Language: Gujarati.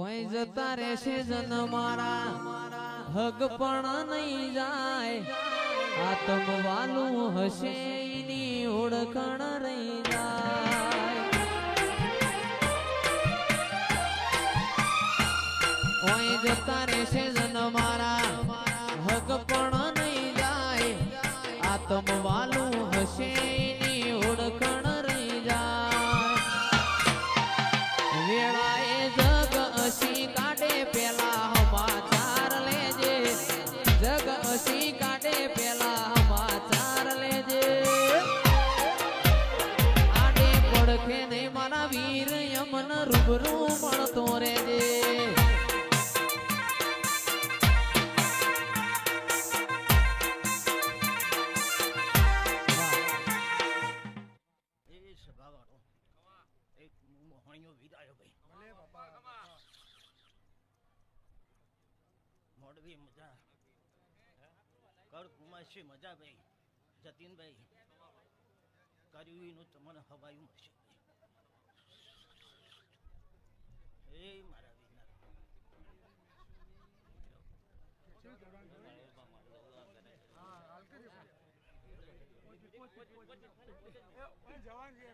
ઓય જતા રહેશે જન મારા હગ પણ નહીં જાય આતમ વાલું હશે એની ઓળખણ રહી જાય ઓય જતા રહેશે જન મારા હગ પણ નહીં જાય આતમ વાલું હશે એની ઓળખણ રહી જાય વેળાએ જગ અસી કાઢે પેલા સમાચાર લેજે. આડે પડખે નહીં મારા વીર યમન રૂબરૂ મળતો રેજે મોડવી મજા. કર કુમાશી મજા ભાઈ જતીનભાઈ કર્યું એનું તમને હવાયું મળશે. એ મારા વિના જવાન છે.